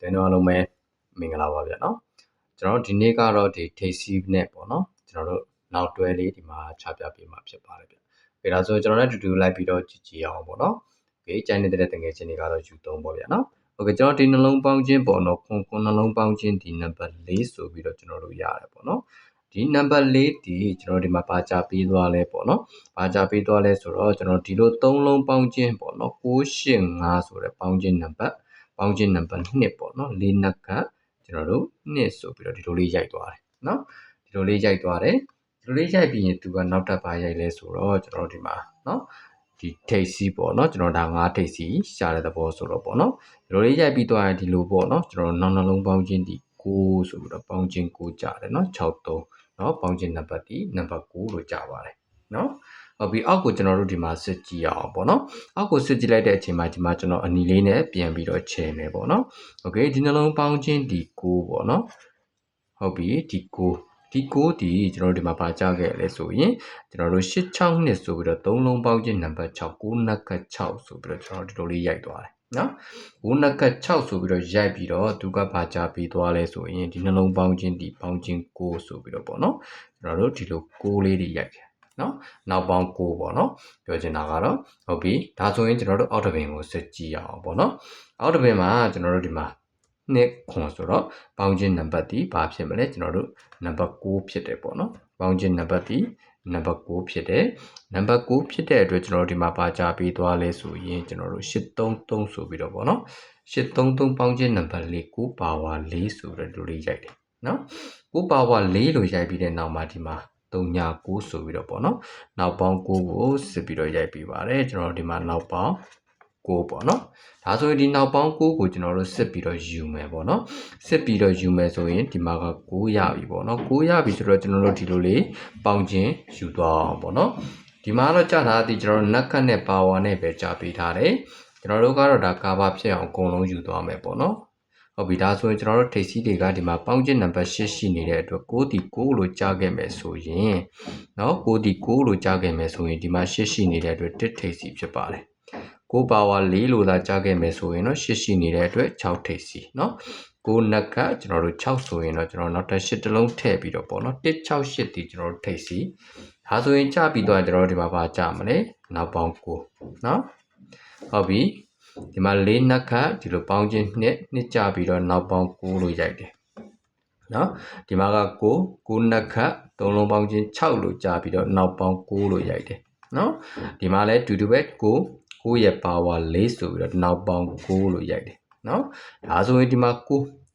တင်းတော့အားလုံးပဲမင်္ဂလာပါဗျာနော်ကျွန်တော်တို့ဒီနေ့ကတော့ဒီ tasty နဲ့ပေါ့နော်ကျွန်တော်တို့နောက်တွဲလေးဒီမှာချပြပေးမှာဖြစ်ပါတယ်ဗျ။ဒါဆိုကျွန်တော်လည်းတူတူလိုက်ပြီးတော့ကြည့်ကြည့်အောင်ပေါ့နော်။ Okay ကျန်နေတဲ့တငယ်ချင်းတွေကတော့ယူသုံးပေါ့ဗျာနော်။ Okay ကျွန်တော်ဒီနှလုံးပေါင်းခြင်းပေါ့နော်ခွန်ခွန်နှလုံးပေါင်းခြင်းဒီနံပါတ်၄ဆိုပြီးတော့ကျွန်တော်တို့ရတယ်ပေါ့နော်။ဒီနံပါတ်၄ဒီကျွန်တော်ဒီမှာပါချပေးသွားလဲပေါ့နော်။ပါချပေးသွားလဲဆိုတော့ကျွန်တော်ဒီလို၃လုံးပေါင်းခြင်းပေါ့နော်685ဆိုတဲ့ပေါင်းခြင်းနံ ပေါင်းချင်းနံပါတ်2ပေါ့နော်လေးနှစ်ကကျွန်တော်တို့2ဆိုပြီးတော့ဒီလိုလေးရိုက်သွားတယ်နော်ဒီလိုလေးရိုက်သွားတယ်ဒီလိုလေးရိုက်ပြီးရင်သူကနောက်တစ်ပါးရိုက်လဲဆိုတော့ကျွန်တော်တို့ဒီမှာနော်ဒီထိတ်စီပေါ့နော်ကျွန်တော်ဒါငါးထိတ်စီရှာတဲ့သဘောဆိုတော့ပေါ့နော်ဒီလိုလေးရိုက်ပြီးသွားရင်ဒီလိုပေါ့နော်ကျွန်တော်နောက်နှလုံးပေါင်းချင်းဒီ6ဆိုပြီးတော့ပေါင်းချင်း6ကြတယ်နော်63နော်ပေါင်းချင်းနံပါတ်ဒီနံပါတ်6လို့ကြပါတယ်နော် ဟုတ်ပြီအောက်ကိုကျွန်တော်တို့ဒီမှာစစ်ကြည့်ရအောင်ပေါ့နော်အောက်ကိုစစ်ကြည့်လိုက်တဲ့အချိန်မှာဒီမှာကျွန်တော်အနီလေးနဲ့ပြန်ပြီးတော့ချဲမယ်ပေါ့နော်โอเคဒီနှလုံးပေါင်းခြင်းဒီ9ပေါ့နော်ဟုတ်ပြီဒီ9ဒီ9ဒီကျွန်တော်တို့ဒီမှာပါကြခဲ့လဲဆိုရင်ကျွန်တော်တို့86နှစ်ဆိုပြီးတော့3လုံးပေါင်းခြင်းနံပါတ်6 9နက်က6ဆိုပြီးတော့ကျွန်တော်ဒီလိုလေးရိုက်သွားတယ်နော်9နက်က6ဆိုပြီးတော့ရိုက်ပြီးတော့သူကပါကြပြီးသွားလဲဆိုရင်ဒီနှလုံးပေါင်းခြင်းဒီပေါင်းခြင်း9ဆိုပြီးတော့ပေါ့နော်ကျွန်တော်တို့ဒီလို6လေးတွေရိုက်တယ် နော်နောက်ပေါင်း6ပေါ့နော်ပြောချင်တာကတော့ဟုတ်ပြီဒါဆိုရင်ကျွန်တော်တို့အောက်တပင်ကိုစစ်ကြည့်ရအောင်ပေါ့နော်အောက်တပင်မှာကျွန်တော်တို့ဒီမှာနှစ်ခွန်ဆိုတော့ပေါင်းခြင်းနံပါတ်ဒီဘာဖြစ်မလဲကျွန်တော်တို့နံပါတ်6ဖြစ်တယ်ပေါ့နော်ပေါင်းခြင်းနံပါတ်ဒီနံပါတ်6ဖြစ်တယ်နံပါတ်6ဖြစ်တဲ့အတွက်ကျွန်တော်တို့ဒီမှာပါကြပေးသွားလဲဆိုရင်ကျွန်တော်တို့833ဆိုပြီးတော့ပေါ့နော်833ပေါင်းခြင်းနံပါတ်4 9ပါဝါ4ဆိုပြီးတော့လေးရိုက်တယ်နော်9ပါဝါ4လို့ရိုက်ပြီးတဲ့နောက်မှာဒီမှာ 3ည9ဆိုပြီးတော့ပေါ့နော်နောက်ပေါင်း9ကိုစစ်ပြီးတော့ရိုက်ပြီးပါတယ်ကျွန်တော်ဒီမှာနောက်ပေါင်း9ပေါ့နော်ဒါဆိုရင်ဒီနောက်ပေါင်း9ကိုကျွန်တော်တို့စစ်ပြီးတော့ယူမယ်ပေါ့နော်စစ်ပြီးတော့ယူမယ်ဆိုရင်ဒီမှာက9ရပြီပေါ့နော်9ရပြီဆိုတော့ကျွန်တော်တို့ဒီလိုလေးပေါင်းခြင်းယူသွားအောင်ပေါ့နော်ဒီမှာတော့ကြာတာဒီကျွန်တော်တို့နက်ကတ်နဲ့ပါဝါနဲ့ပဲကြာပေးထားတယ်ကျွန်တော်တို့ကတော့ဒါကာဘာဖြစ်အောင်အကုန်လုံးယူသွားမယ်ပေါ့နော် ဟုတ်ပြီဒါဆိုရင်ကျွန်တော်တို့ထိပ်စီးတွေကဒီမှာပေါင်းခြင်းနံပါတ်8ရှိနေတဲ့အတွက်6ဒီ6လို့ကြားခဲ့မယ်ဆိုရင်เนาะ6ဒီ6လို့ကြားခဲ့မယ်ဆိုရင်ဒီမှာ8ရှိနေတဲ့အတွက်1ထိပ်စီဖြစ်ပါတယ်6ပါဝါ4လို့သာကြားခဲ့မယ်ဆိုရင်တော့8ရှိနေတဲ့အတွက်6ထိပ်စီเนาะကိုနက်ကကျွန်တော်တို့6ဆိုရင်တော့ကျွန်တော်နောက်ထပ်8တလုံးထည့်ပြီးတော့ပေါ့နော်168ဒီကျွန်တော်တို့ထိပ်စီဒါဆိုရင်ကြပြီးတော့ကျွန်တော်တို့ဒီမှာပါကြမလဲနောက်ပေါင်း9เนาะဟုတ်ပြီ ဒီမှာ၄နက်ခတ်ဒီလိုပေါင်းခြင်းနှစ်နှစ်ကြပြီးတော့နောက်ပေါင်း9လို့ရိုက်တယ်နော်ဒီမှာက9 9နက်ခတ်သုံးလုံးပေါင်းခြင်း6လို့ကြာပြီးတော့နောက်ပေါင်း9လို့ရိုက်တယ်နော်ဒီမှာလဲတူတူပဲ9 9ရဲ့ power 4ဆိုပြီးတော့နောက်ပေါင်း9လို့ရိုက်တယ်နော်ဒါဆိုရင်ဒီမှာ9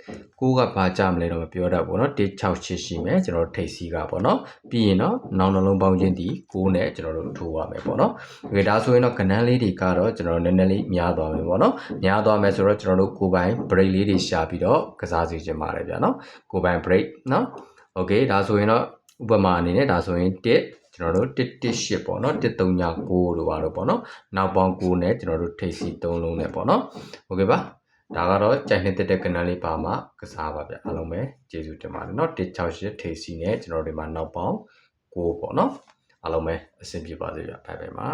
6ကဘာကြမလဲတော့မပြောတတ်ဘူးเนาะ168ရှိမယ်ကျွန်တော်တို့ထိပ်စီကပေါ့เนาะပြီးရင်တော့နောက်နှလုံးပေါင်းခြင်းဒီ6နဲ့ကျွန်တော်တို့ထိုးရမယ်ပေါ့เนาะဒီဒါဆိုရင်တော့ကဏ္ဍလေးတွေကတော့ကျွန်တော်တို့နည်းနည်းလေးများသွားမယ်ပေါ့เนาะများသွားမယ်ဆိုတော့ကျွန်တော်တို့ကိုယ်ပိုင် break လေးတွေရှာပြီးတော့ကစားစီခြင်းပါတယ်ဗျာเนาะကိုယ်ပိုင် break เนาะ okay ဒါဆိုရင်တော့ဥပမာအနေနဲ့ဒါဆိုရင်1ကျွန်တော်တို့118ပေါ့နော်139လို့ပါတော့ပေါ့နော်နောက်ပေါင်း9နဲ့ကျွန်တော်တို့ထိပ်စီ3လုံးနဲ့ပေါ့နော်โอเคပါ ဒါကတော့ကြိုက်နေတဲ့ကဏ္ဍလေးပါမှာကစားပါဗျအားလုံးပဲကျေးဇူးတင်ပါတယ်เนาะ168ထိပ်စီနဲ့ကျွန်တော်တို့ဒီမှာနောက်ပေါင်း9ပေါ့နော်အားလုံးပဲအဆင်ပြေပါစေဗျဘိုင်ဘိုင်ပါ